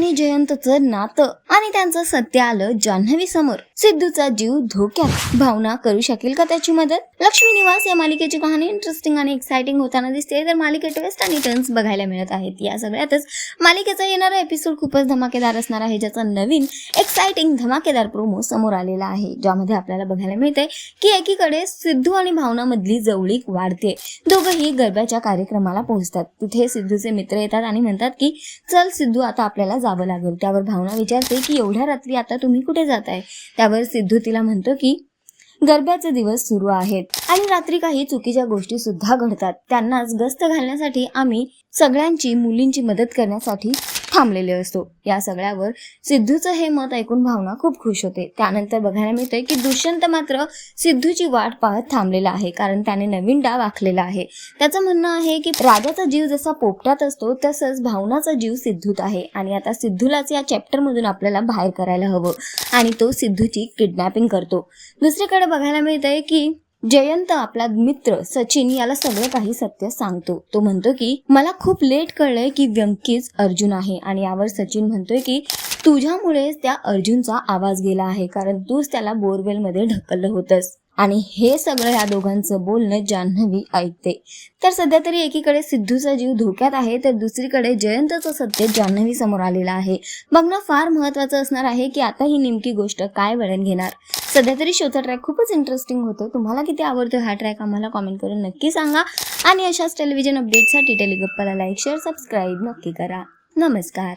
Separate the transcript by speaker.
Speaker 1: आणि जयंतचं नातं. आणि त्यांचं सत्य आलं जान्हवी समोर. सिद्धूचा जीव धोक्यात. भावना करू शकेल का त्याची मदत? लक्ष्मी निवास या मालिकेची कहाणी इंटरेस्टिंग आणि एक्साइटिंग होताना दिसते. तर मालिकेत ट्विस्ट आणि टर्न्स बघायला मिळत आहेत. या सगळ्यातच मालिकेचा येणारा एपिसोड खूपच धमाकेदार असणार आहे. ज्याचा नवीन एक्साइटिंग धमाकेदार प्रोमो समोर आलेला आहे. ज्यामध्ये आपल्याला बघायला मिळते की एकीकडे सिद्धू आणि भावना मधली जवळीक वाढते. दोघंही गरब्याच्या कार्यक्रमाला पोहोचतात. तिथे सिद्धूचे मित्र येतात आणि म्हणतात की चल सिद्धू आता आपल्याला जावं लागेल. त्यावर भावना विचारते की एवढ्या रात्री आता तुम्ही कुठे जाताय? त्यावर सिद्धू तिला म्हणतो की गरब्याचे दिवस सुरू आहेत आणि रात्री काही चुकीच्या गोष्टी सुद्धा घडतात. त्यांनाच गस्त घालण्यासाठी आम्ही सगळ्यांची मुलींची मदत करण्यासाठी थांबलेले असतो. या सगळ्यावर सिद्धूचं हे मत ऐकून भावना खूप खुश होते. त्यानंतर बघायला मिळतंय की दुष्यंत मात्र सिद्धूची वाट पाहत थांबलेला आहे कारण त्याने नवीन डाव आखलेला आहे. त्याचं म्हणणं आहे की राजाचा जीव जसा पोपटात असतो तसंच भावनाचा जीव सिद्धूत आहे. आणि आता सिद्धूलाच या चॅप्टर मधून आपल्याला बाहेर करायला हवं. आणि तो सिद्धूची किडनॅपिंग करतो. दुसरीकडे बघायला मिळतंय की जयंत आपला मित्र सचिन याला सगळं काही सत्य सांगतो. तो म्हणतो की मला खूप लेट कळलंय की व्यंकीच अर्जुन आहे आणि यावर सचिन म्हणतोय की तुझ्यामुळेच त्या अर्जुनचा आवाज गेला आहे कारण तूच त्याला बोरवेलमध्ये ढकललं होतंस. आणि हे सगळं या दोघांचं बोलणं जान्हवी ऐकते. तर सध्या तरी एकीकडे सिद्धूचा जीव धोक्यात आहे तर दुसरीकडे जयंतचं सत्य जान्हवी समोर आलेलं आहे. बघणं फार महत्वाचं असणार आहे की आता ही नेमकी गोष्ट काय वळण घेणार. सध्या तरी शोचा ट्रॅक खूपच इंटरेस्टिंग होतो. तुम्हाला किती आवडतो हा ट्रॅक आम्हाला कॉमेंट करून नक्की सांगा. आणि अशाच टेलिव्हिजन अपडेटसाठी टेलिगप्पाला लाईक शेअर सबस्क्राईब नक्की करा. नमस्कार.